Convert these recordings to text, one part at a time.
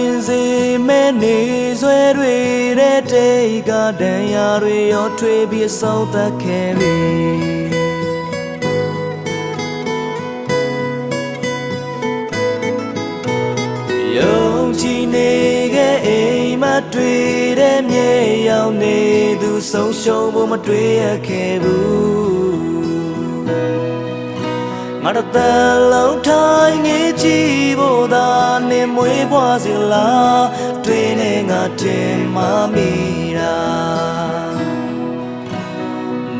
ကျင်စေမဲနေဆွဲတွေတဲ့တိတ်ကဒဏ်ရာတွေရောထွေးပြီးအဆုံးသတ်ခဲ့ပြီယုံကြည်နေခဲ့အိမ်မတွေ့တဲ့မြေရောက်နေသူဆုံးရှုံးဖို့မတွေ့ရခဲ့ဘူး ငါတို့တလုံးထိုင်ငေးကြည့်ဖို့သာနေမွေးဖွားစီလားတွေ့နေငါတင်မမီတာ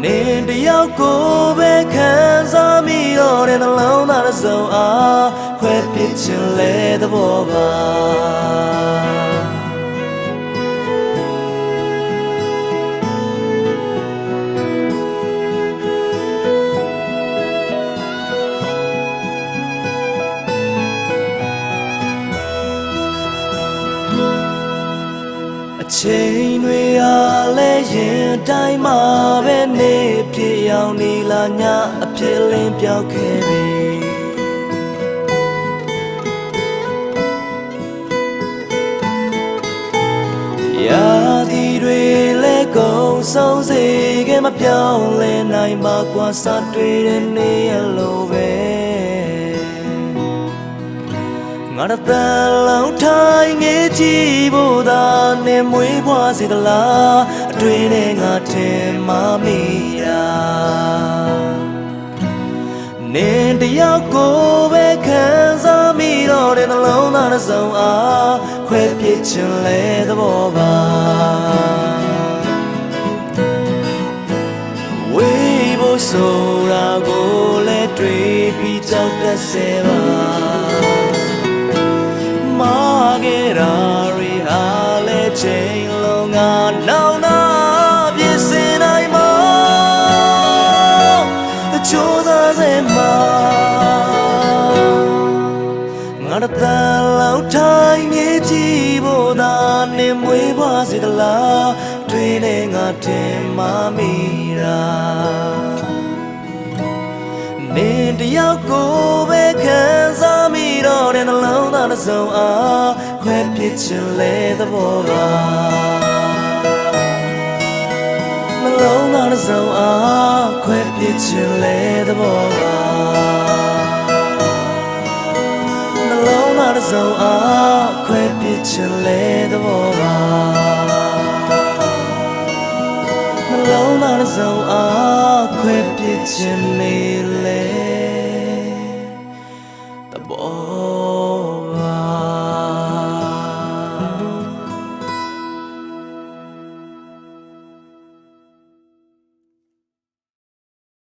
နေတယောက်ကိုပဲခံစားမိတော့တဲ့နှလုံးသားတစ်စုံအားခွဲပစ်ချင်လဲသဘောပါ ချိန်တွေအားလဲရင်တိုင်းမှာပဲနေဖြစ်ရောက်နေလာညအဖြစ်လင်းပြောက်ခဲ့ပြီရာသီတွေလဲကုန်ဆုံးစေခဲ့မပြောင်းလဲနိုင်ပါကွာစတွေ့တဲ့နေရလို့ပဲငါတို့တန်လုံးထိုင်ငေးကြည့်ဖို့သာ နေမွေးဖွားစေသလားအတွင်းနဲ့ငါထင်မမိတာနေတယောက်ကိုပဲခံစားမိတော့တဲ့နှလုံးသားတစ်စုံအားခွဲပြစ်ချင်လဲသဘောပါဝေးဖို့ဆိုတာကိုလည်းတွေ့ပြီးကြောက်တတ်စေပါမာခဲ့တာ တို့တန်လောက်ထိုင်မြေကြည့်ဖို့သာနေမွေးပါစေသလားတွေ့နေငါတင်မမိတာနေတယောက်ကိုပဲခံစားမိတော့တဲ့နှလုံးသားတစ်စုံအားခွဲပြစ်ချင်လဲသဘောပါနှလုံးသားတစ်စုံအားခွဲပြစ်ချင်လဲသဘောပါ စ်စုံအားခွဲပြစ်ချင်လဲသဘောပါနှလုံးသားတစ်စုံအားခွဲပြစ်ချင်နေလဲ